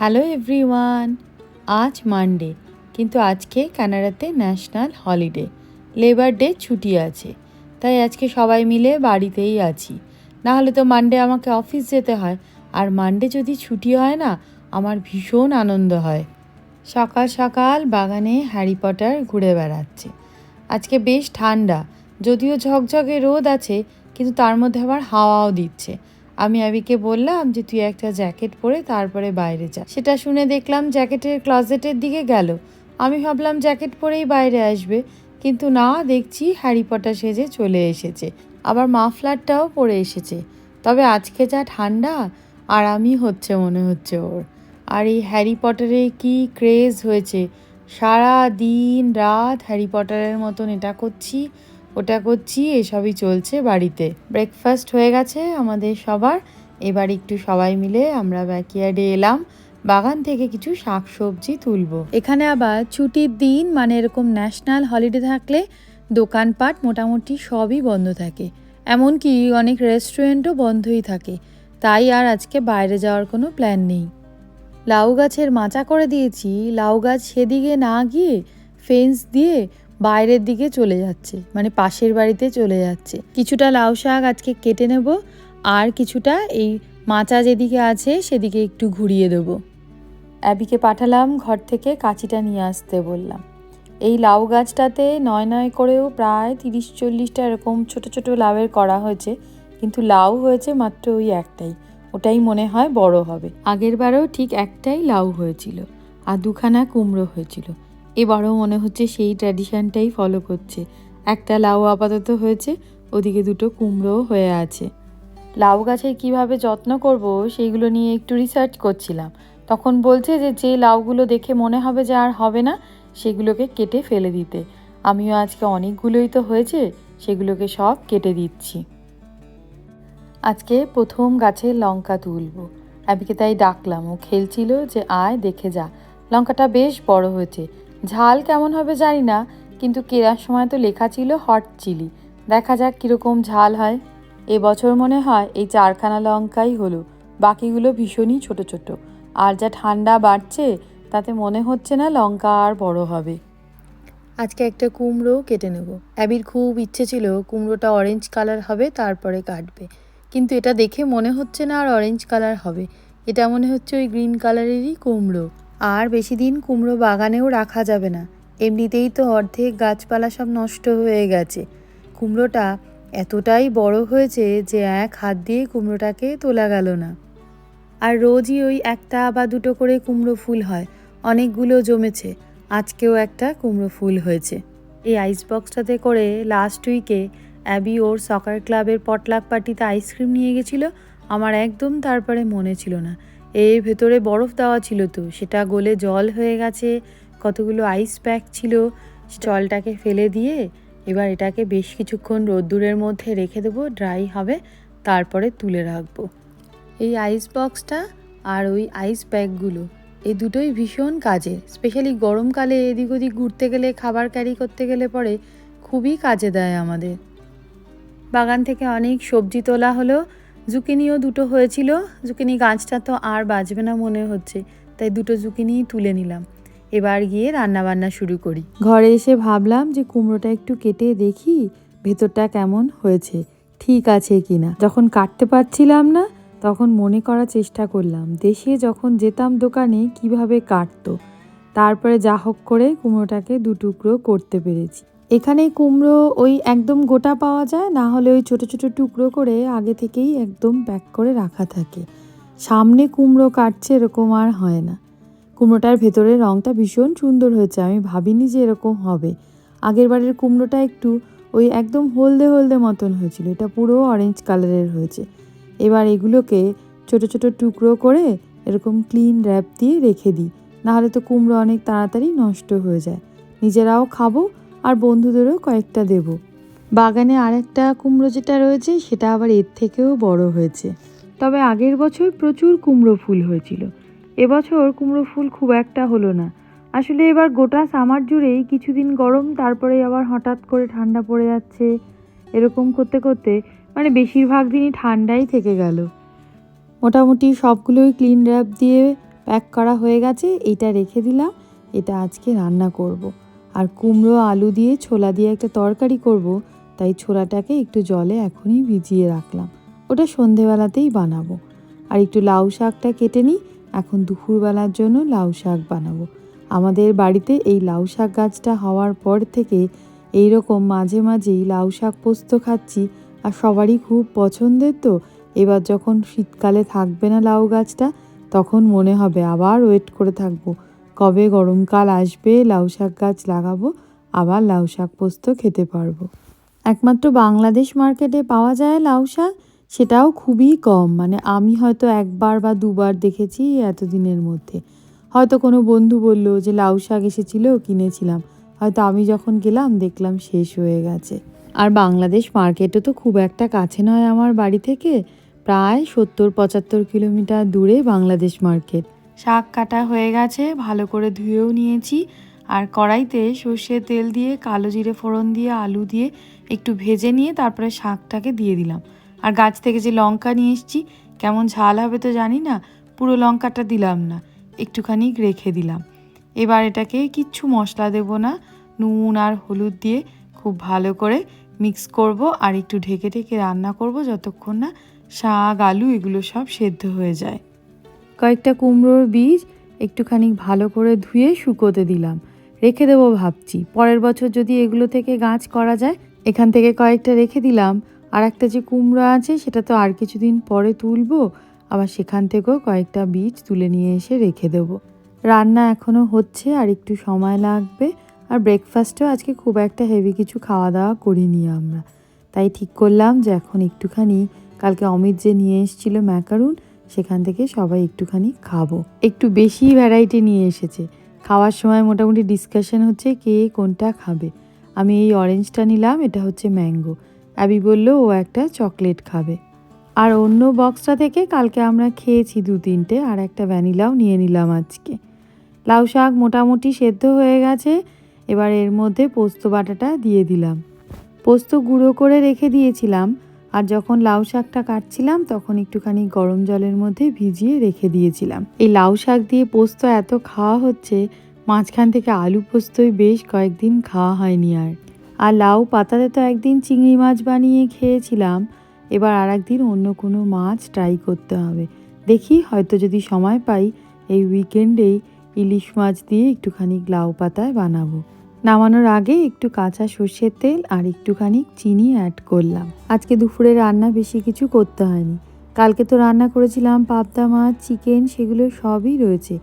Hello everyone, আজ Monday, কিন্তু আজকে কানাডাতে ন্যাশনাল হলিডে, লেবার ডে ছুটি আছে, তাই আজকে সবাই মিলে বাড়িতেই আছি। না হলে তো মানডে আমাকে অফিস যেতে হয়, আর মানডে যদি ছুটি হয় না, আমার ভীষণ আনন্দ হয়। সকাল সকাল বাগানে হ্যারি পটার ঘুরে বেড়াচ্ছে। আজকে বেশ ঠান্ডা, যদিও ঝকঝকে রোদ আছে, কিন্তু তার মধ্যে আবার হাওয়াও দিচ্ছে। আমি আবিকে বললাম যে, তুই একটা জ্যাকেট পরে তারপরে বাইরে যা। সেটা শুনে দেখলাম জ্যাকেটের ক্লজেটের দিকে গেল। আমি ভাবলাম জ্যাকেট পরেই বাইরে আসবে, কিন্তু না, দেখছি হ্যারি পটার সেজে চলে এসেছে। আবার মাফলারটাও পরে এসেছে। তবে আজকে যা ঠান্ডা আরামই হচ্ছে মনে হচ্ছে ওর। আর এই হ্যারি পটারে কি ক্রেজ হয়েছে? সারা দিন রাত হ্যারি পটারের মতন এটা করছি ওটা করছি, এসবই চলছে বাড়িতে। ব্রেকফাস্ট হয়ে গেছে আমাদের সবার। এবার একটু সবাই মিলে আমরা ব্যাকইয়ার্ডে এলাম। বাগান থেকে কিছু শাকসবজি তুলবো। এখানে আবার ছুটির দিন মানে এরকম ন্যাশনাল হলিডে থাকলে দোকানপাট মোটামুটি সবই বন্ধ থাকে। এমনকি অনেক রেস্টুরেন্টও বন্ধই থাকে। তাই আর আজকে বাইরে যাওয়ার কোনো প্ল্যান নেই। লাউ গাছের মাচা করে দিয়েছি। লাউ গাছ সেদিকে না গিয়ে ফেন্স দিয়ে বাইরের দিকে চলে যাচ্ছে মানে পাশের বাড়িতে চলে যাচ্ছে। কিছুটা লাউ শাক আজকে কেটে নেব, আর কিছুটা এই মাচা যেদিকে আছে সেদিকে একটু ঘুরিয়ে দেবো। অ্যাবিকে পাঠালাম, ঘর থেকে কাঁচিটা নিয়ে আসতে বললাম। এই লাউ গাছটাতে নয় নয় করেও প্রায় তিরিশ চল্লিশটা এরকম ছোট ছোট লাউয়ের করা হয়েছে, কিন্তু লাউ হয়েছে মাত্র ওই একটাই, ওটাই মনে হয় বড় হবে। আগের বারেও ঠিক একটাই লাউ হয়েছিল, আর দুখানা কুমড়ো হয়েছিল। এবারও মনে হচ্ছে সেই ট্র্যাডিশনটাই ফলো করছে। একটা লাউ আপাতত হয়েছে, ওদিকে দুটো কুমড়োও হয়ে আছে। লাউ গাছের কীভাবে যত্ন করব সেইগুলো নিয়ে একটু রিসার্চ করছিলাম। তখন বলছে যে যে লাউগুলো দেখে মনে হবে যে আর হবে না, সেগুলোকে কেটে ফেলে দিতে। আমিও আজকে অনেকগুলোই তো হয়েছে, সেগুলোকে সব কেটে দিচ্ছি। আজকে প্রথম গাছের লঙ্কা তুলবো। অ্যাবিকে তাই ডাকলাম, ও খেলছিল যে, আয় দেখে যা। লঙ্কাটা বেশ বড় হয়েছে ঝাল কেমন হবে জানি না, কিন্তু কেনার সময় তো লেখা ছিল হট চিলি। দেখা যাক কীরকম ঝাল হয়। এবছর মনে হয় এই চারখানা লঙ্কাই হলো, বাকিগুলো ভীষণই ছোট ছোট। আর যা ঠান্ডা বাড়ছে, তাতে মনে হচ্ছে না লঙ্কা আর বড় হবে। আজকে একটা কুমড়ো কেটে নেব। অ্যাবির খুব ইচ্ছে ছিল কুমড়োটা অরেঞ্জ কালার হবে, তারপরে কাটবে। কিন্তু এটা দেখে মনে হচ্ছে না আর অরেঞ্জ কালার হবে। এটা মনে হচ্ছে ওই গ্রিন কালারেরই কুমড়ো। আর বেশি দিন কুমড়ো বাগানেও রাখা যাবে না। এমনিতেই তো অর্ধেক গাছপালা সব নষ্ট হয়ে গেছে। কুমড়োটা এতটাই বড় হয়েছে যে এক হাত দিয়ে কুমড়োটাকে তোলা গেল না। আর রোজই ওই একটা বা দুটো করে কুমড়ো ফুল হয়। অনেকগুলো জমেছে। আজকেও একটা কুমড়ো ফুল হয়েছে। এই আইস বক্সটাতে করে লাস্ট উইকে অ্যাবি ওর সকার ক্লাবের পটলাক পার্টিতে আইসক্রিম নিয়ে গেছিল। আমার একদম তারপরে মনে ছিল না। এর ভেতরে বরফ দেওয়া ছিল তো। সেটা গলে জল হয়ে গেছে, কতগুলো আইস প্যাক ছিল। জলটাকে ফেলে দিয়ে এবার এটাকে বেশ কিছুক্ষণ রোদ্দুরের মধ্যে রেখে দেবো ড্রাই হবে, তারপরে তুলে রাখব। এই আইস বক্সটা আর ওই আইস ব্যাগগুলো এই দুটোই ভীষণ কাজে। স্পেশালি গরমকালে এদিক ওদিক ঘুরতে গেলে, খাবার ক্যারি করতে গেলে পরে খুবই কাজে দেয় আমাদের। বাগান থেকে অনেক সবজি তোলা হলো জুকিনিও দুটো হয়েছিল। জুকিনি গাছটা তো আর বাঁচবে না মনে হচ্ছে, তাই দুটো জুকিনি তুলে নিলাম। এবার গিয়ে রান্না বান্না শুরু করি। ঘরে এসে ভাবলাম যে কুমড়োটা একটু কেটে দেখি ভেতরটা কেমন হয়েছে, ঠিক আছে কিনা। যখন কাটতে পারছিলাম না, তখন মনে করার চেষ্টা করলাম, দেশে যখন যেতাম দোকানে কীভাবে কাটতো। তারপরে যা হোক করে কুমড়োটাকে দু টুকরো করতে পেরেছি। এখানে কুমড়ো ওই একদম গোটা পাওয়া যায়, না হলে ওই ছোট ছোট টুকরো করে আগে থেকেই একদম প্যাক করে রাখা থাকে। সামনে কুমড়ো কাটছে এরকম আর হয় না। কুমড়োটার ভেতরের রঙটা ভীষণ সুন্দর হয়েছে, আমি ভাবিনি যে এরকম হবে। আগের বারের কুমড়োটা একটু ওই একদম হলদে হলদে মতন হয়েছিল, এটা পুরো অরেঞ্জ কালারের হয়েছে। এবার এগুলোকে ছোট ছোট টুকরো করে এরকম ক্লিন র্যাপ দিয়ে রেখে দিই নাহলে তো কুমড়ো অনেক তাড়াতাড়ি নষ্ট হয়ে যায়। নিজেরাও খাব আর বন্ধুদেরও কয়েকটা দেব। বাগানে আর একটা কুমড়ো যেটা রয়েছে, সেটা আবার এর থেকেও বড় হয়েছে। তবে আগের বছর প্রচুর কুমড়ো ফুল হয়েছিল। এবছর কুমড়ো ফুল খুব একটা হলো না। আসলে এবার গোটা সামার জুড়েই কিছুদিন গরম, তারপরে আবার হঠাৎ করে ঠান্ডা পড়ে যাচ্ছে। এরকম করতে করতে মানে বেশিরভাগ দিনই ঠান্ডাই থেকে গেল। মোটামুটি সবগুলোই ক্লিন র্যাপ দিয়ে প্যাক করা হয়ে গেছে। এইটা রেখে দিলাম। এটা আজকে রান্না করব। আর কুমড়ো আলু দিয়ে ছোলা দিয়ে একটা তরকারি করব, তাই ছোলাটাকে একটু জলে এখনই ভিজিয়ে রাখলাম। ওটা সন্ধেবেলাতেই বানাবো। আর একটু লাউ শাকটা কেটে নিই, এখন দুপুরবেলার জন্য লাউ শাক বানাবো। আমাদের বাড়িতে এই লাউ শাক গাছটা হওয়ার পর থেকে এই রকম মাঝে মাঝেই লাউ শাক পোস্ত খাচ্ছি, আর সবারই খুব পছন্দের তো। এবার যখন শীতকালে থাকবে না লাউ গাছটা, তখন মনে হবে আবার ওয়েট করে থাকব। কবে গরমকাল আসবে, লাউ শাক গাছ লাগাবো, আবার লাউ শাক পোস্ত খেতে পারব। একমাত্র বাংলাদেশ মার্কেটে পাওয়া যায় লাউ শাক, সেটাও খুবই কম। মানে আমি হয়তো একবার বা দুবার দেখেছি এতদিনের মধ্যে। হয়তো কোনো বন্ধু বলল যে, লাউ শাক এসেছিল, কিনেছিলাম। হয়তো আমি যখন গেলাম, দেখলাম শেষ হয়ে গেছে। আর বাংলাদেশ মার্কেটও তো খুব একটা কাছে নয় আমার বাড়ি থেকে। প্রায় সত্তর পঁচাত্তর কিলোমিটার দূরে বাংলাদেশ মার্কেট। শাক কাটা হয়ে গেছে, ভালো করে ধুয়েও নিয়েছি। আর কড়াইতে সর্ষের তেল দিয়ে, কালো জিরে ফোড়ন দিয়ে, আলু দিয়ে একটু ভেজে নিয়ে তারপরে শাকটাকে দিয়ে দিলাম। আর গাছ থেকে যে লঙ্কা নিয়ে এসেছি, কেমন ঝাল হবে তো জানি না, পুরো লঙ্কাটা দিলাম না, একটুখানি রেখে দিলাম। এবার এটাকে কিচ্ছু মশলা দেব না, নুন আর হলুদ দিয়ে খুব ভালো করে মিক্স করব আর একটু ঢেকে ঢেকে রান্না করব যতক্ষণ না শাক, আলু এগুলো সব সেদ্ধ হয়ে যায়। কয়েকটা কুমড়োর বীজ একটুখানি ভালো করে ধুয়ে শুকোতে দিলাম। রেখে দেবো ভাবছি। পরের বছর যদি এগুলো থেকে গাছ করা যায়, এখান থেকে কয়েকটা রেখে দিলাম। আর একটা যে কুমড়ো আছে, সেটা তো আর কিছুদিন পরে তুলবো। আবার সেখান থেকেও কয়েকটা বীজ তুলে নিয়ে এসে রেখে দেবো। রান্না এখনও হচ্ছে, আর একটু সময় লাগবে। আর ব্রেকফাস্টেও আজকে খুব একটা হেভি কিছু খাওয়া দাওয়া করিনি আমরা। তাই ঠিক করলাম যে এখন একটুখানি, কালকে অমিত যে নিয়ে এসেছিল ম্যাকারুন সেখান থেকে সবাই একটুখানি খাব। একটু বেশি ভ্যারাইটি নিয়ে এসেছে। খাওয়ার সময় মোটামুটি ডিসকাশন হচ্ছে কে কোনটা খাবে। আমি এই অরেঞ্জটা নিলাম, এটা হচ্ছে ম্যাঙ্গো অ্যাবি বলল, ও একটা চকলেট খাবে। আর অন্য বক্সটা থেকে কালকে আমরা খেয়েছি দু তিনটে, আর একটা ভ্যানিলাও নিয়ে নিলাম আজকে। লাউ শাক মোটামুটি সেদ্ধ হয়ে গেছে, এবার এর মধ্যে পোস্ত বাটাটা দিয়ে দিলাম। পোস্ত গুঁড়ো করে রেখে দিয়েছিলাম আর যখন লাউ শাকটা কাটছিলাম, তখন একটুখানি গরম জলের মধ্যে ভিজিয়ে রেখে দিয়েছিলাম। এই লাউ শাক দিয়ে পোস্ত এত খাওয়া হচ্ছে, মাঝখান থেকে আলু পোস্তই বেশ কয়েকদিন খাওয়া হয়নি আর। আর লাউ পাতাতে তো একদিন চিংড়ি মাছ বানিয়ে খেয়েছিলাম, এবার আর একদিন অন্য কোনো মাছ ট্রাই করতে হবে। দেখি, হয়তো যদি সময় পাই, এই উইকেন্ডেই ইলিশ মাছ দিয়ে একটুখানি লাউ পাতায় বানাবো। নামানোর আগে একটু কাঁচা সর্ষের তেল আর একটুখানি চিনি অ্যাড করলাম। আজকে দুপুরে রান্না বেশি কিছু করতে হয়নি। কালকে তো রান্না করেছিলাম পাবদা মাছ, চিকেন, সেগুলো সবই রয়েছে।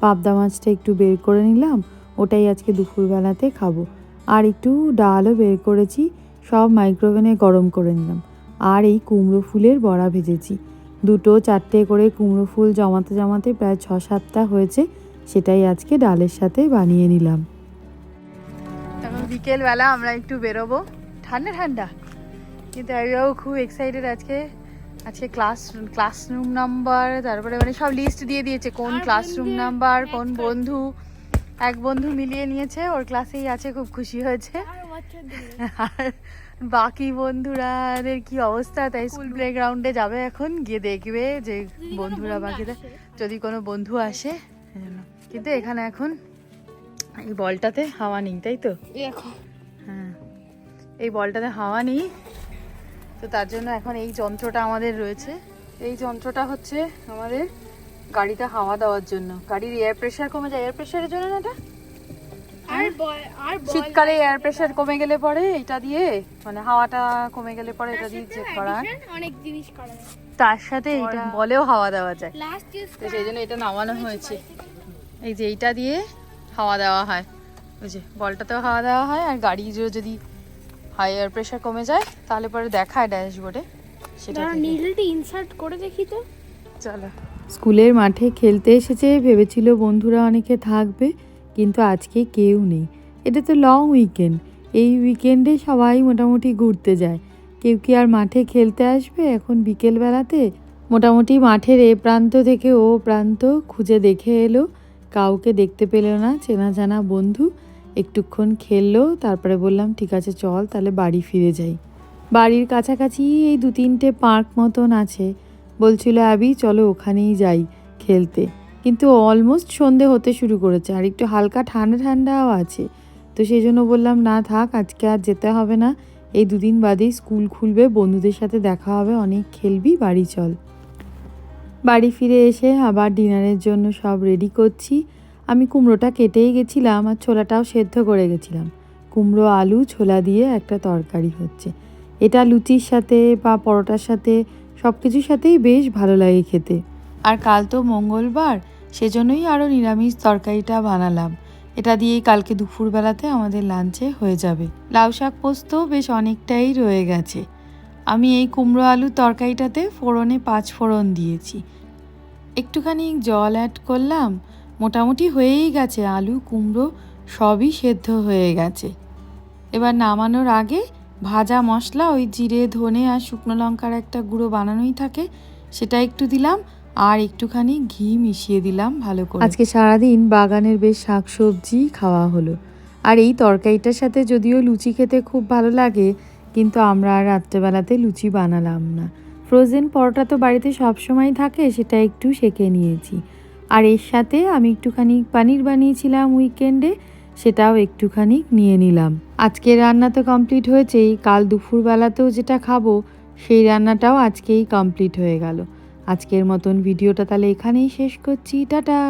পাবদা মাছটা একটু বের করে নিলাম, ওটাই আজকে দুপুরবেলাতে খাব। আর একটু ডালও বের করেছি, সব মাইক্রোওভেনে গরম করে নিলাম। আর এই কুমড়ো ফুলের বড়া ভেজেছি। দুটো চারটে করে কুমড়ো ফুল জমাতে জমাতে প্রায় ছ সাতটা হয়েছে, সেটাই আজকে ডালের সাথে বানিয়ে নিলাম। বিকেলবেলা আমরা একটু বেরোবো। ঠান্ডা ঠান্ডা। কিন্তু আমিও খুব এক্সাইটেড আজকে। আজকে ক্লাস ক্লাসরুম নাম্বার তারপরে মানে সব লিস্ট দিয়ে দিয়েছে কোন ক্লাসরুম নাম্বার কোন বন্ধু। এক বন্ধু মিলিয়ে নিয়েছে। ওর ক্লাসেই আছে খুব খুশি হয়েছে। আর বাকি বন্ধুরাদের কি অবস্থা? তাই স্কুল প্লেগ্রাউন্ডে যাবে এখন। গিয়ে দেখবে যে বন্ধুরা বাকিরা যদি কোনো বন্ধু আসে কিন্তু এখানে এখন এই বলটাতে হাওয়া নেই তাই তো? হ্যাঁ। এই বলটাতে হাওয়া নেই। তো তার জন্য এখন এই যন্ত্রটা আমাদের রয়েছে। এই যন্ত্রটা হচ্ছে আমাদের গাড়িতে হাওয়া দেওয়ার জন্য। গাড়ির এয়ার প্রেশার কমে যায়। এয়ার প্রেশারের জন্য না এটা? আর আর বল শীতকালে এয়ার প্রেশার কমে গেলে পরে এটা দিয়ে মানে হাওয়াটা কমে গেলে পরে এটা দিয়ে চেক করা অনেক জিনিস করা তার সাথে এটা বলেও হাওয়া দেওয়া যায়। তো সেই জন্য এটা নামানো হয়েছে। এই যে এইটা দিয়ে হাওয়া দেওয়া হয়। ওই যে বলটাতেও হাওয়া দেওয়া হয় আর গাড়ি যদি হাই এয়ার প্রেশার কমে যায় তাহলে পরে দেখায় ড্যাশবোর্ডে সেটা। নিডলটা ইনসার্ট করে দেখি তো। চলো। স্কুলের মাঠে খেলতে এসেছে ভেবেছিল বন্ধুরা অনেকে থাকবে কিন্তু আজকে কেউ নেই। এটা তো লং উইকেন্ড এই উইকেন্ডে সবাই মোটামুটি ঘুরতে যায়। কেউ কি আর মাঠে খেলতে আসবে? এখন বিকেলবেলাতে মোটামুটি মাঠের এ প্রান্ত থেকে ও প্রান্ত খুঁজে দেখে এলো। কাউকে দেখতে পেল না, চেনা জানা বন্ধু একটুক্ষণ খেললো, তারপরে বললাম, ঠিক আছে, চল, তাহলে বাড়ি ফিরে যাই। বাড়ির কাছাকাছি এই দু তিনটে পার্ক মতন আছে। বলছিল, অ্যাবি, চলো ওখানেই যাই খেলতে। কিন্তু অলমোস্ট সন্ধে হতে শুরু করেছে, আর একটু হালকা ঠান্ডা ঠান্ডাও আছে। তো সেই জন্য বললাম, না থাক, আজকে আর যেতে হবে না। এই দুদিন বাদেই স্কুল খুলবে, বন্ধুদের সাথে দেখা হবে, অনেক খেলবি, বাড়ি চল। বাড়ি ফিরে এসে আবার ডিনারের জন্য সব রেডি করছি। আমি কুমড়োটা কেটেই গেছিলাম আর ছোলাটাও সেদ্ধ করে গেছিলাম। কুমড়ো, আলু, ছোলা দিয়ে একটা তরকারি হচ্ছে। এটা লুচির সাথে বা পরোটার সাথে সব কিছুর সাথেই বেশ ভালো লাগে খেতে। আর কাল তো মঙ্গলবার, সেজন্যই আরও নিরামিষ তরকারিটা বানালাম। এটা দিয়েই কালকে দুপুরবেলাতে আমাদের লাঞ্চে হয়ে যাবে। লাউ শাক পোস্ত বেশ অনেকটাই রয়ে গেছে। আমি এই কুমড়ো আলু তরকারিটাতে ফোড়নে পাঁচ ফোড়ন দিয়েছি। একটুখানি জল অ্যাড করলাম, মোটামুটি হয়েই গেছে আলু, কুমড়ো সবই সেদ্ধ হয়ে গেছে। এবার নামানোর আগে ভাজা মশলা, ওই জিরে, ধনে আর শুকনো লঙ্কার একটা গুঁড়ো বানানোই থাকে, সেটা একটু দিলাম আর একটুখানি ঘি মিশিয়ে দিলাম ভালো করে। আজকে সারাদিন বাগানের বেশ শাকসবজি খাওয়া হলো। আর এই তরকারিটার সাথে যদিও লুচি খেতে খুব ভালো লাগে কিন্তু আমরা আর রাত্রেবেলাতে লুচি বানালাম না। ফ্রোজেন পরোটা তো বাড়িতে সবসময় থাকে, সেটা একটু সেঁকে নিয়েছি। আর এর সাথে আমি একটুখানি পানির বানিয়েছিলাম উইকেন্ডে সেটাও একটুখানি নিয়ে নিলাম। আজকের রান্না তো কমপ্লিট হয়েছেই, কাল দুপুরবেলাতেও যেটা খাব, সেই রান্নাটাও আজকেই কমপ্লিট হয়ে গেল। আজকের মতন ভিডিওটা তাহলে এখানেই শেষ করছি, টাটা!